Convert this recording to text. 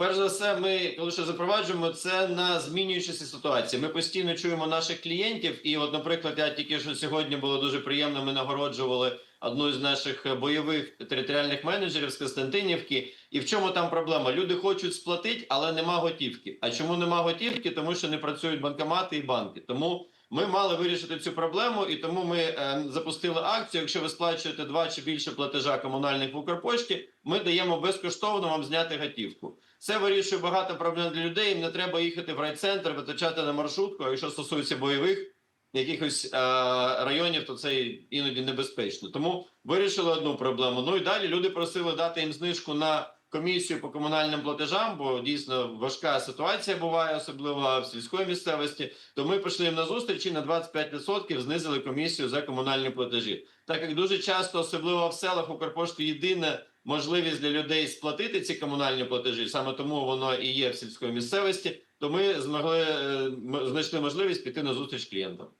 Перш за все, ми коли що запроваджуємо це на змінюючіся ситуації. Ми постійно чуємо наших клієнтів, і, от, наприклад, я тільки що сьогодні було дуже приємно. Ми нагороджували одну з наших бойових територіальних менеджерів з Костянтинівки. І в чому там проблема? Люди хочуть сплатити, але нема готівки. А чому нема готівки? Тому що не працюють банкомати і банки. Тому ми мали вирішити цю проблему, і тому ми е, запустили акцію. Якщо ви сплачуєте два чи більше платежа комунальних в Укрпошті, ми даємо безкоштовно вам зняти готівку. Це вирішує багато проблем для людей. Їм не треба їхати в райцентр, витрачати на маршрутку. А якщо стосується бойових якихось е, районів, то це іноді небезпечно. Тому вирішили одну проблему. Ну і далі люди просили дати їм знижку на комісію по комунальним платежам, бо дійсно важка ситуація буває, особливо в сільської місцевості. То ми пішли їм на зустріч і на 25% знизили комісію за комунальні платежі. Так як дуже часто, особливо в селах, Укрпошти єдина можливість для людей сплатити ці комунальні платежі, саме тому воно і є в сільської місцевості. То ми змогли е, знайшли можливість піти на зустріч клієнтам.